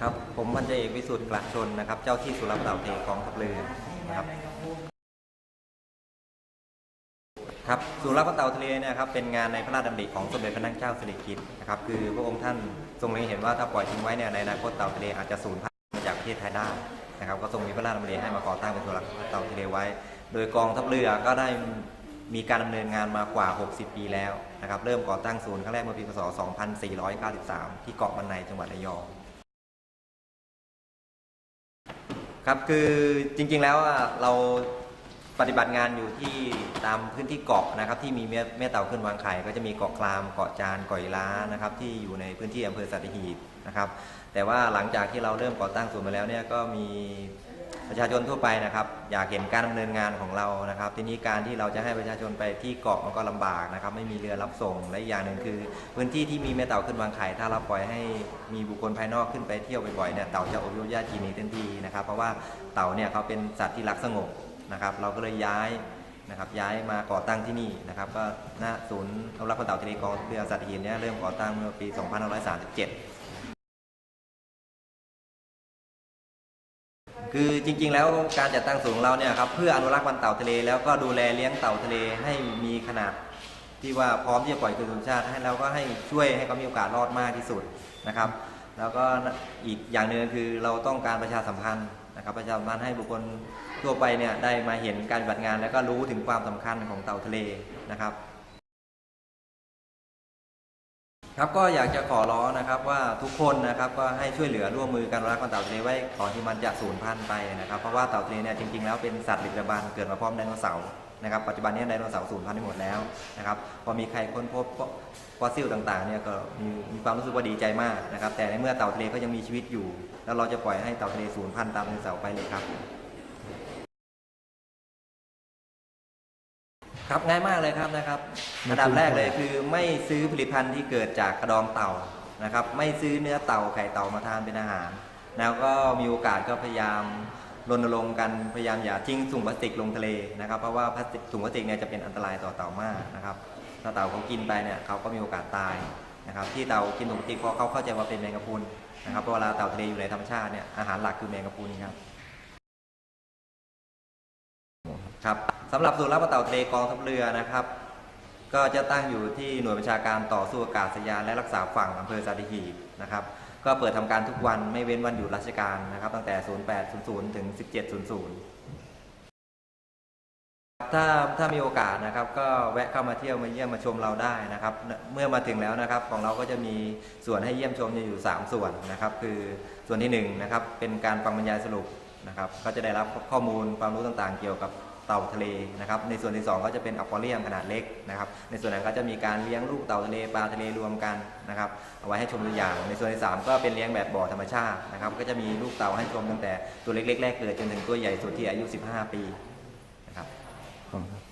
ครับ ผมบรรจเอกวิสุทธิ์กระชนนะครับ เจ้าที่สุรบเต่าเทกองทัพเรือนะครับครับสุรพเต่าทะเลเนี่ยครับเป็นงานในพระราชดำริของสมเด็จพระนางเจ้าสิริกิติ์นะครับคือพระองค์ท่านทรงเล็งเห็นว่าถ้าปล่อยทิ้งไว้เนี่ยในอนาคตเต่าทะเลอาจจะสูญพันธุ์มาจากประเทศไทยได้นะครับก็ทรงมีพระราชดำริให้มาก่อตั้งเป็นสุรพเต่าทะเลไว้ โดยกองทัพเรือก็ได้มีการดำเนินงานมากว่า 60 ปีแล้วนะครับเริ่มก่อตั้งศูนย์ครั้งแรกเมื่อปีพศ 2493 ที่เกาะบันไนจังหวัดระยอง ครับคือจริงๆแล้วอะเราปฏิบัติงานอยู่ที่ตามพื้นที่เกาะนะครับที่มีแม่แม่เต่าขึ้นวางไข่ก็จะมีเกาะคลามเกาะจานเกาะอีล้านะครับที่อยู่ในพื้นที่อำเภอสัตหีบนะครับแต่ว่าหลังจากที่เราเริ่มก่อตั้งศูนย์มาแล้วเนี่ยก็มี ประชาชนทั่วไปนะครับ อยากเห็นการดำเนินงานของเรานะครับ ทีนี้การที่เราจะให้ประชาชนไปที่เกาะมันก็ลำบากนะครับ ไม่มีเรือรับส่งและอย่างหนึ่งคือ พื้นที่ที่มีแม่เต่าขึ้นวางไข่ถ้าเราปล่อยให้มีบุคคลภายนอกขึ้นไปเที่ยวบ่อยๆเนี่ยเต่าจะอพยพญาติจีนหนีทันทีนะครับ เพราะว่าเต่าเนี่ยเขาเป็นสัตว์ที่รักสงบนะครับ เราก็เลยย้ายนะครับย้ายมาก่อตั้งที่นี่นะครับก็ณศูนย์อนุรักษ์พันธุ์เต่าทะเลกองเรือสัตหีบเนี่ยเริ่มก่อตั้งเมื่อปี 2537 คือจริงๆ แล้วการจัดตั้งศูนย์ของเราเนี่ยครับเพื่ออนุรักษ์พันธุ์เต่าทะเลแล้วก็ดูแลเลี้ยงเต่าทะเลให้มีขนาดที่ว่าพร้อมที่จะปล่อยคืนธรรมชาติให้เราก็ให้ช่วยให้เขามีโอกาสรอดมากที่สุดนะครับ แล้วก็อีกอย่างหนึ่งคือเราต้องการประชาสัมพันธ์นะครับประชาสัมพันธ์ให้บุคคลทั่วไปเนี่ยได้มาเห็นการปฏิบัติงาน แล้วก็รู้ถึงความสำคัญของเต่าทะเลนะครับ ครับก็อยากจะขอร้องนะครับว่าทุกคนนะครับก็ให้ช่วยเหลือร่วมมือกันรักษ์พันเต่าทะเลไว้ก่อนที่มันจะสูญพันธุ์ไปนะครับเพราะว่าเต่าทะเลเนี่ยจริงๆแล้วเป็นสัตว์ดึกดำบรรพ์เกิดมาพร้อมไดโนเสาร์นะครับปัจจุบันนี้ไดโนเสาร์สูญพันธุ์ไปหมดแล้วนะครับพอมีใครค้นพบฟอสซิลต่างๆเนี่ยก็มีมีความรู้สึกว่าดีใจมากนะครับแต่ในเมื่อเต่าทะเลก็ยังมีชีวิตอยู่ แล้วเราจะปล่อยให้เต่าทะเลสูญพันธุ์ตามไดโนเสาร์ไปเลยครับ ครับง่ายมากเลยครับนะครับอันดับแรกเลยคือไม่ซื้อผลิตภัณฑ์ที่เกิดจากกระดองเต่านะครับ ไม่ซื้อเนื้อเต่าไข่เต่ามาทานเป็นอาหาร แล้วก็มีโอกาสก็พยายามรณรงค์กันพยายามอย่าทิ้งถุงพลาสติกลงทะเลนะครับเพราะว่าพลาสติกถุงพลาสติกเนี่ยจะเป็นอันตรายต่อเต่ามากนะครับถ้าเต่าเขากินไปเนี่ยเขาก็มีโอกาสตายนะครับที่เต่ากินถุงพลาสติกเพราะเขาเข้าใจว่าเป็นแมงกะพรุนนะครับเพราะเวลาเต่าทะเลอยู่ในธรรมชาติเนี่ยอาหารหลักคือแมงกะพรุนครับ ครับสำหรับศูนย์รับเต่าทะเลกองทัพเรือนะครับ ก็จะตั้งอยู่ที่หน่วยบัญชาการต่อสู้อากาศยานและรักษาฝั่งอำเภอสัตหีบนะครับ ก็เปิดทำการทุกวันไม่เว้นวันหยุดราชการนะครับ ตั้งแต่ 0800 ถึง 1700 ถ้าถ้ามีโอกาสนะครับ ก็แวะเข้ามาเที่ยวมาเยี่ยมมาชมเราได้นะครับ เมื่อมาถึงแล้วนะครับ ของเราก็จะมีส่วนให้เยี่ยมชมอยู่ 3 ส่วนนะครับ คือส่วนที่1นะครับเป็นการฟังบรรยายสรุปนะครับ ก็จะได้รับข้อมูลความรู้ต่างๆ เกี่ยวกับ เต่าทะเลนะครับ ในส่วนที่ 2 ก็จะเป็นอควาเรียมขนาดเล็กนะครับ ในส่วนนั้นก็จะมีการเลี้ยงลูกเต่าทะเลปลาทะเลรวมกันนะครับเอาไว้ให้ชมตัวอย่าง ในส่วนที่ 3 ก็เป็นเลี้ยงแบบบ่อธรรมชาตินะครับ ก็จะมีลูกเต่าให้ชมตั้งแต่ตัวเล็กๆแรกเกิดจนถึงตัวใหญ่สุดที่อายุ 15 ปีนะครับขอบคุณ